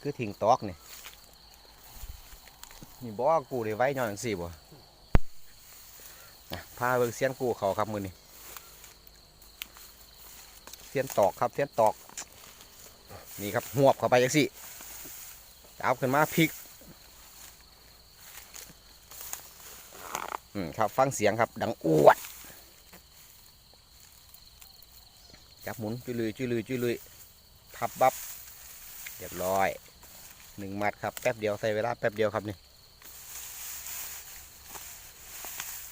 คือทิ้งตอกนี่นี่บ่กูได้ไว้ย้อนจังซี่บ่นะพาเบิ่งเสียนกูเขาครับมือนี้เสียนตอกครับเสียนตอก นี่ครับหวบเข้าไปจังซี่เอาขึ้นมาพลิกอืมครับฟังเสียงครับ ดังอวดจับหมุนจุยลุยจุยลุยจุยลุยพับบับ เรียบร้อยหนึ่งมัดครับแป๊บเดียวใส่เวลาแป๊บเดียวครับนี่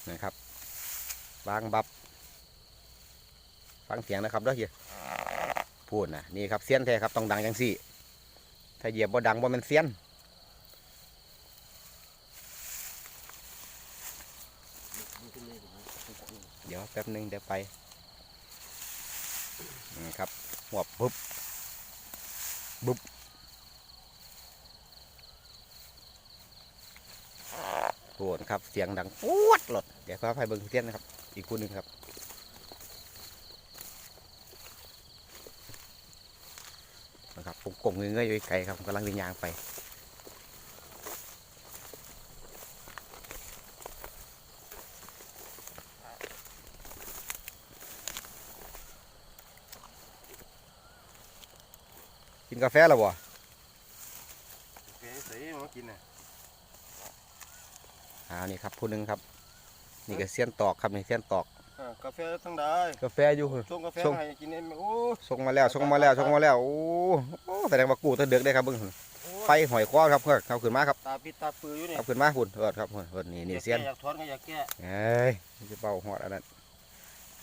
นะครับวางบับฟังเสียงนะครับเด้อเฮียพูดนะนี่ครับเสี้ยนแท้ครับต้องดังจังสี่ ถ้าเหยียบบ่ดังบ่มันเสี้ยนเดี๋ยวแป๊บหนึงเดี๋ยวไปนี่ครับหัวบปุ๊บปุ๊บ โหนครับ เสียงดังปวดหลด เดี๋ยวก็ไปเบิ่งเสี้ยนนะครับ อีกคู่หนึ่งครับ นะครับผมกงเงยๆอยู่ไกลครับกำลังดินยางไปกินกาแฟแล้วบ่เฮ้ยใส่มากินน่ะ อ่านี่ครับผู้หนึงครับ นี่ก็เสี้ยนตอกครับนี่เสี้ยนตอกอ่ากาแฟทั้งได้กาแฟอยู่ชงกาแฟชงให้กินเองโอ้ส่งมาแล้วส่งมาแล้วส่งมาแล้วโอ้โอ้แสดงว่ากูตะเดือกได้ครับเบิ่งไฟหอยคอครับเพื่อนเอาขึ้นมาครับตาปิดตาปืออยู่นี่เอาขึ้นมาหุ่นเอิดครับหุ่นเอิดนี่นี่เสี้ยนอยากถอนก็อยากแก้เอ้ยจะเป่าหอดอันนั้น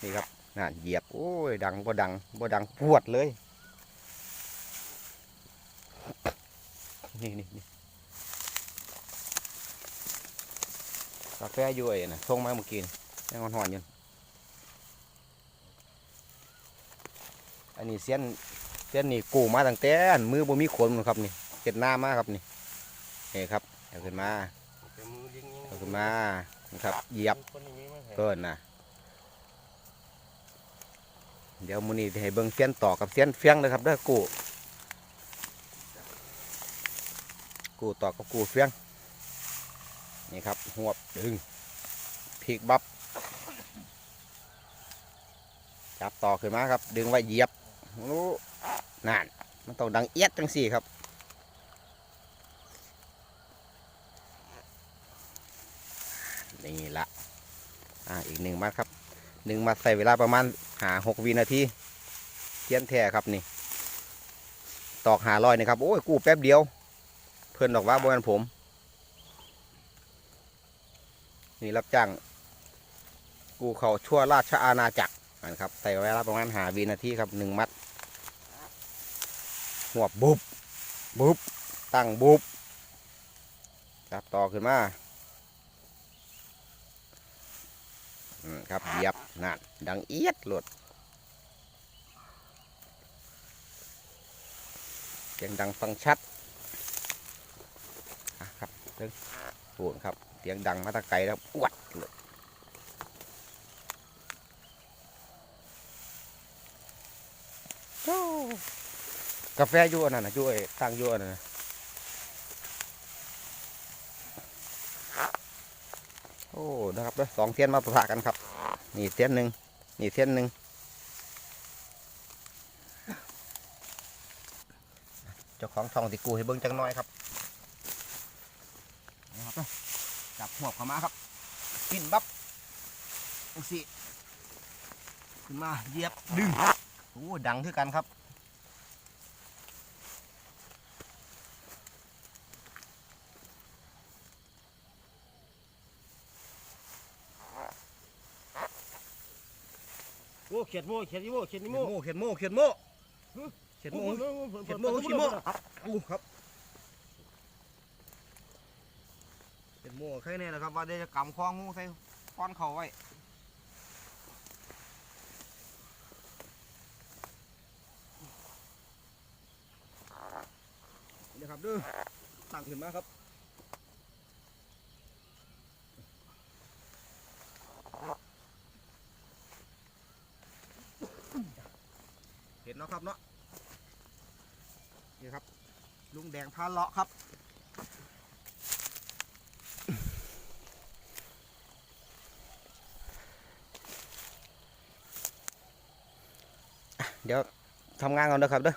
นี่ครับนั่นเหยียบโอ้ยดังบ่ดังบ่ดังปวดเลยนี่นี่นี่ กาแฟอยู่ไอ้น่ะส่งมาเมื่อกี้นี่ยังหอนๆอยู่อันนี้เส้นเส้นนี่กูมาตั้งแต่มือบ่มีขนนะครับนี่เก็ดหน้ามาครับนี่นี่ครับเอาขึ้นมาเลี้ยงยิงเอาขึ้นมาครับเหยียบเกินนะเดี๋ยวมูนี่ให้เบิ่งเส้นต่อกับเส้นเฟียงเลยครับเด้อกูกูต่อกับกูเฟียง นี่ครับหวบดึงพลิกบับจับต่อขึ้นมาครับ ดึงไว้เหยียบรู้นั่นมันต้องดังเอียดจังสี่ครับนี่ละอ่าอีกหนึ่งมัดครับหนึ่งมัดใส่เวลาประมาณหาหกวินาทีเทียนแท้ครับนี่ ตอกหาลอยนะครับ โอ้ย กู้แป๊บเดียว เพื่อนบอกว่าบนผม นี่รับจ้างกูเขาชั่วราชอาณาจักรนะครับใส่เวลาประมาณหาวินาทีครับหนึ่งมัดหัวบุบบุบตั้งบุบจับต่อขึ้นมาครับเหยียบนั่นดังเอียดหลดเสียงดังฟังชัดครับเรื่องปูนครับ สียงดังมาตะไกลแล้วอวดหลดโอ้กาแฟอยู่อันนั้นนะอยู่ไอ้ตั้งอยู่อันนั้นนะโอ้นะครับเด้อสองเทียนมาประทะกันครับ นี่เทียนหนึ่งนี่เทียนหนึ่งเจ้าของทองติกูให้เบิ้งจังน้อยครับนะครับ จับหัวเข้ามาครับกินบับจังสิขึ้นมาเหยียบดึงโอ้ดังคือกันครับโอ้เขียดโม่เขียดอีโม่เขียดอีเขียนโม่โม่เขียนโม่เขียนโม่เขียนโม่เขียดโม่เขียดโม่อู้ครับเขียด โม่แค่นี้นะครับว่าได้จะกำคล้องงูใส่ค้อนเขาไว้นี่ครับด้อตั้งขึ้นมาครับเห็นเนาะครับเนาะนี่ครับลุงแดงพาเลาะครับ เดี๋ยวทำงานก่อนเด้อครับเด้อ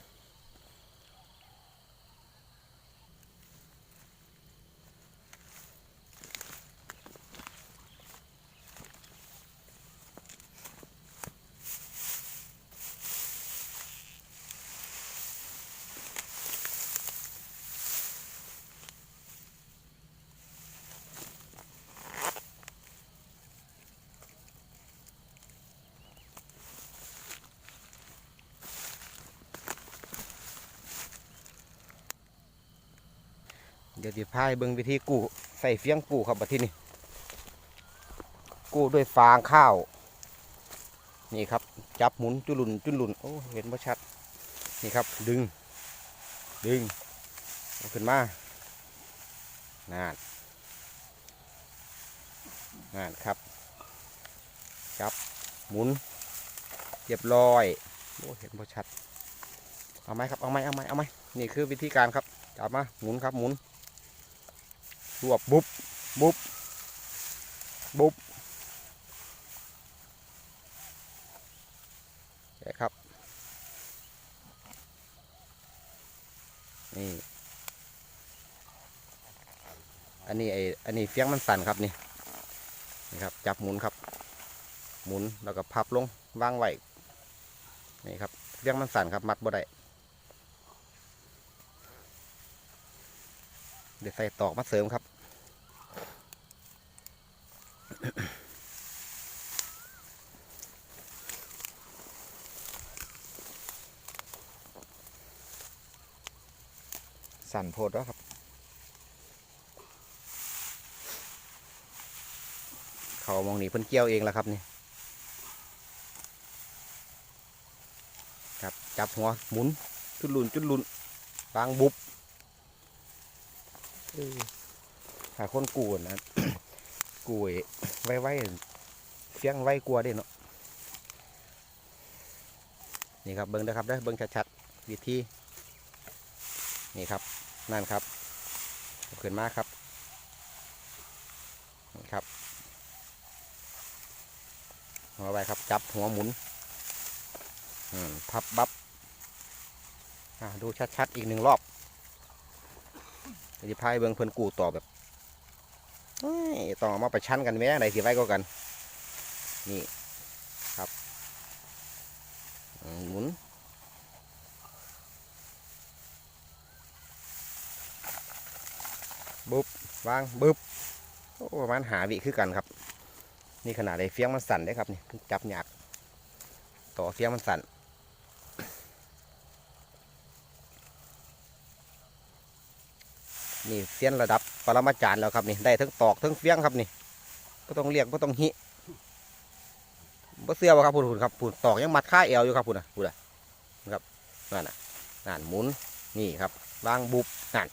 เดี๋ยวสิพายเบิ่งวิธีกู้ใส่เฟียงกู้ครับที่นี่กู้ด้วยฟางข้าว นี่ครับ จับหมุนจุลุนจุลุนโอ้เห็นบ่ชัด นี่ครับ ดึง ดึงเอาขึ้นมานั่นนั่นครับ จับหมุนเรียบร้อยโอ้เห็นบ่ชัด เอาไหมครับ เอาไหมเอาไหมเอาไหมนี่คือวิธีการครับ จับมา หมุนครับ หมุน รวบบุบบุบบุบใช่ครับ นี่ อันนี้ไออันนี้เฟี้ยงมันสั่นครับนี่นี่ครับ จับหมุนครับ หมุนแล้วก็พับลงวางไว้นี่ครับเฟี้ยงมันสั่นครับ มัดบ่ได้ เดี๋ยว ใส่ตอกมาเสริมครับ สั่นโพดแล้วครับ เขามองหนีเพิ่นเกี่ยวเองแล้วครับนี่ครับจับหัวหมุนจุดลุนจุดลุนวางบุบ หาคนกูนะกูไว้ไว้เฟียงไว้กลัวเด้เนาะนี่ครับเบิ้งนะครับได้เบิ้งชัดๆวิธีนี่ครับนั่นครับเอาขึ้นมาครับนะครับหัวไว้ครับจับหัวหมุนอืมพับบับอ่าดูชัดๆอีกหนึ่งรอบ จะพายเบิ้งเพิ่นกูต่อแบบต้องเอามาประชันกันแม่ไหนสิไว้ก็กัน นี่ครับหมุนบุบวางบึบโอ้ประมาณหาวิคือกันครับ นี่ขนาดไอ้เฟี้ยงมันสั่นได้ครับนี่จับหยากต่อเฟี้ยงมันสั่น นี่เสียนระดับปรมาจารย์แล้วครับนี่ได้ทั้งตอกทั้งเฟี้ยงครับนี่ก็ต้องเรียกก็ต้องหิบ่เสื้อบ่ครับพูดครับพูดตอกยังมัดค่าเอวอยู่ครับพูดนะพูดนะนะครับนั่นน่ะนั่นหมุนนี่ครับวางบุบนั่น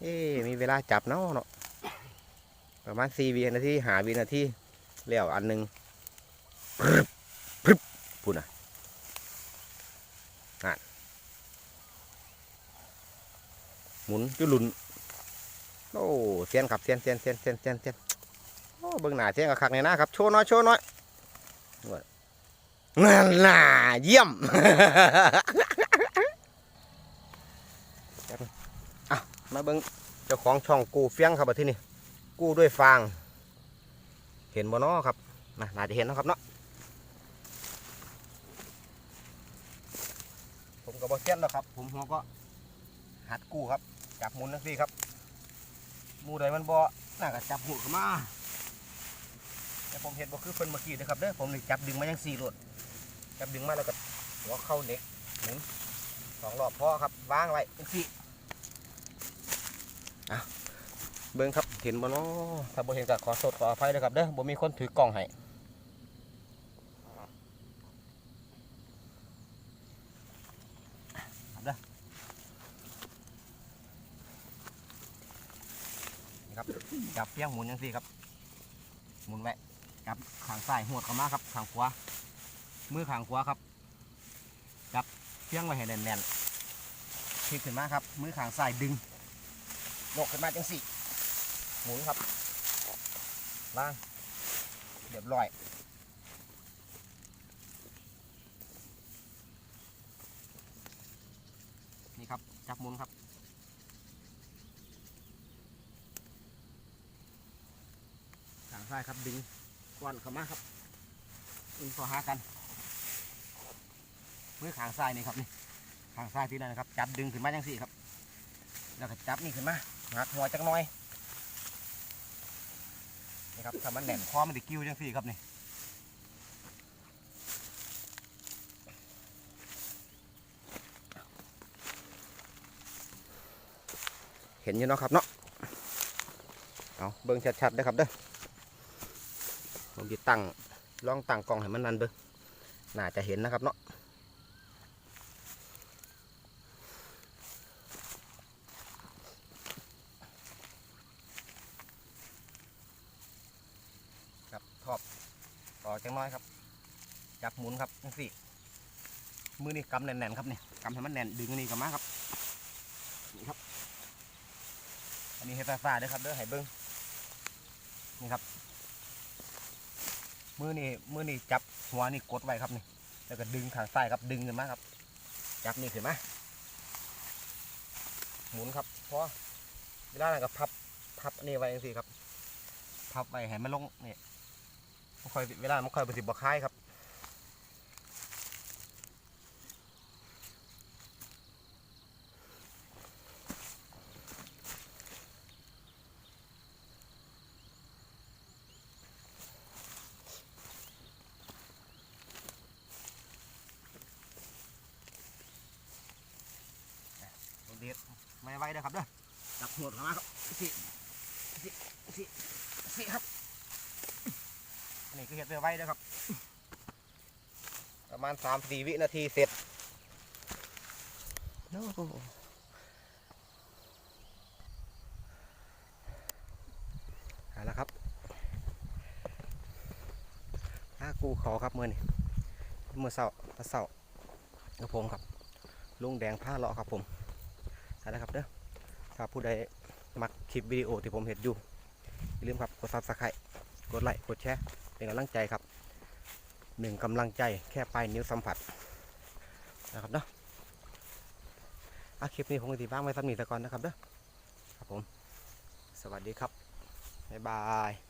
เอ๊มีเวลาจับเนาะเนาะประมาณสี่วินาทีหาวินาทีแล้วอันหนึ่งพรึบพรึบพูดนะนั่นหมุนจุลุน โอ้เสียนครับเสียนเสียนเสียนเสียนเสียนเสียนโอ้เบิ่งหน้าเสียนกับคักในหน้าครับโชว์น้อยโชว์น้อยนั่นน่ะเยี่ยมมาเบิ่งเจ้าของช่องกูเฟียงครับที่นี่กู้ด้วยฟาง เห็นบ่เนาะครับน่าจะเห็นนะครับเนาะผมก็บ่เซียนแล้วครับ ผมหัวก็หัดกู้ครับ จับมุนนั่นสิครับ มูใดมันบ่น่าก็จับหูเข้ามาแต่ผมเห็นบ่คือเพิ่นเมื่อกี้นะครับเด้อผมนี่จับดึงมายังสี่รถจับดึงมาแล้วก็หัวเข้าเน็กหนึ่งสองรอบพอครับวางไว้จังซี่เบิ้งครับเห็นบ่เนาะถ้าบ่เห็นก็ขอสดขออภัยด้วยครับเด้อบ่มีคนถือกล่องให้ครับเด้อนี่ครับ จับเพียงหมุนจังซี่ครับ หมุนไว้จับขางซ้ายหวดเข้ามาครับขางขวามือขางขวาครับ จับเพียงไว้ให้แน่นๆพลิกขึ้นมาครับ มือขางซ้ายดึงโยกขึ้นมาจังสี่หมุนครับล่างเรียบร้อยนี่ครับ จับหมุนครับ ข้ายครับดึงก้อนเข้ามาครับดึงต่อหากันมือข้างซ้ายนี่ครับนี่ข้างซ้ายที่นั่นนะครับ จับดึงขึ้นมาจังสี่ครับ แล้วก็จับนี่ขึ้นมาหักหัวจักหน่อยนี่ครับถ้ามันแหน่นคอมันติกิ้วจังสี่ครับนี่เห็นอยู่เนาะครับเนาะเอาเบิ่งชัดๆเด้อครับเด้อ ผมจะตั้งลองตั้งกล้องให้มันนั่นเบิ่งน่าจะเห็นนะครับเนาะครับทอบต่อจังน้อยครับ จับหมุนครับจังสี่มือนี่กำแน่นๆครับนี่กำให้มันแน่นดึงอันนี่กับมาครับนี่ครับ อันนี้เฮ็ดฟ้าเด้อครับเด้อให้เบิ้งนี่ครับ มือนี่มือนี่จับหัวนี่กดไว้ครับนี่ แล้วก็ดึงทางซ้ายครับดึงขึ้นมาครับ จับนี่ขึ้นมาหมุนครับเพราะเวลานั้นก็พับพับอันนี้ไว้เองสิครับ พับไว้ให้มันลงนี่มันค่อยเวลามันค่อยประสิบบ่คายครับ เด็ด ไม่ไว้เด้อครับเด้อจับหัวเข้ามาครับสิสิสิสิครับอันนี้คือเห็ดไว้เด้อครับ ประมาณสามสี่วินาทีเสร็จโน้เอาละครับถ้ากูขอครับมือนี่มือเสาร์ตะเสาร์กระผมครับลุงแดงผ้าเลาะครับผม เอาละครับเด้อถ้าผู้ใดมักคลิปวิดีโอที่ผมเห็นอยู่อย่าลืมครับกดซับสไครต์กดไลค์กดแชร์เป็นกำลังใจครับหนึ่งกำลังใจแค่ปลายนิ้วสัมผัสนะครับเนาะอาคลิปนี้ผมก็ตีบ้างไว้สักนิดก่อนนะครับเด้อครับผม สวัสดีครับ บ๊ายบาย